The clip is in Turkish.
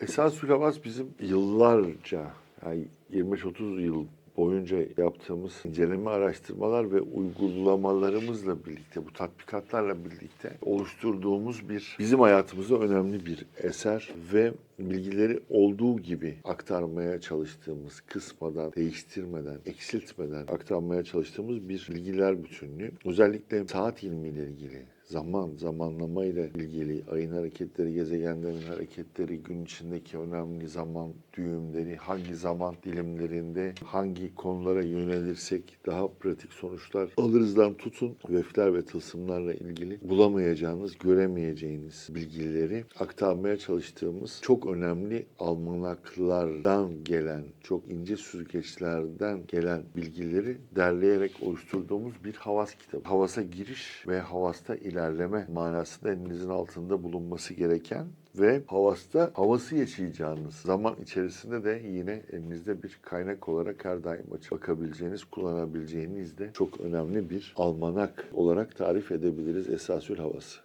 Esas Hülavas bizim yıllarca yani 25-30 yıl boyunca yaptığımız inceleme, araştırmalar ve uygulamalarımızla birlikte, bu tatbikatlarla birlikte oluşturduğumuz bir, bizim hayatımızda önemli bir eser ve bilgileri olduğu gibi aktarmaya çalıştığımız, kısmadan, değiştirmeden, eksiltmeden aktarmaya çalıştığımız bir bilgiler bütünlüğü. Özellikle saat ilmiyle ilgili, zaman, zamanlama ile ilgili ayın hareketleri, gezegenlerin hareketleri, gün içindeki önemli zaman düğümleri, hangi zaman dilimlerinde hangi konulara yönelirsek daha pratik sonuçlar alırızdan tutun vefler ve tılsımlarla ilgili bulamayacağınız, göremeyeceğiniz bilgileri aktarmaya çalıştığımız çok önemli almanaklardan gelen, çok ince süzgeçlerden gelen bilgileri derleyerek oluşturduğumuz bir havas kitabı. Havasa giriş ve havasta ilerleme manasında elinizin altında bulunması gereken ve havasta havası yaşayacağınız zaman içerisinde de yine elinizde bir kaynak olarak her daim açıp bakabileceğiniz, kullanabileceğiniz de çok önemli bir almanak olarak tarif edebiliriz esasül havası.